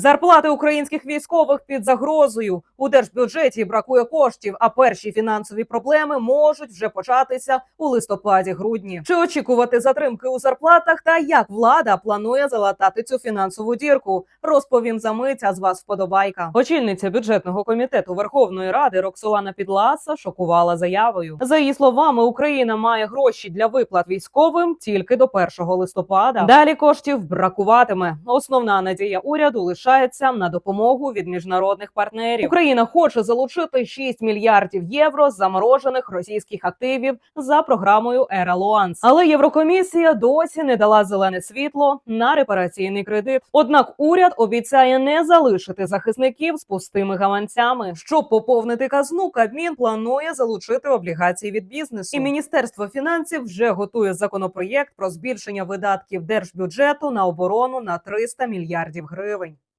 Зарплати українських військових під загрозою у держбюджеті бракує коштів, а перші фінансові проблеми можуть вже початися у листопаді-грудні. Чи очікувати затримки у зарплатах та як влада планує залатати цю фінансову дірку? Розповім за мить, а з вас вподобайка. Очільниця бюджетного комітету Верховної Ради Роксолана Підласа шокувала заявою. За її словами, Україна має гроші для виплат військовим тільки до 1 листопада. Далі коштів бракуватиме. Основна надія уряду лишається на допомогу від міжнародних партнерів. Україна хоче залучити 6 мільярдів євро заморожених російських активів за програмою Ера Луанс. Але Єврокомісія досі не дала зелене світло на репараційний кредит. Однак уряд обіцяє не залишити захисників з пустими гаманцями. Щоб поповнити казну, Кабмін планує залучити облігації від бізнесу. І міністерство фінансів вже готує законопроєкт про збільшення видатків держбюджету на оборону на 300 мільярдів гривень.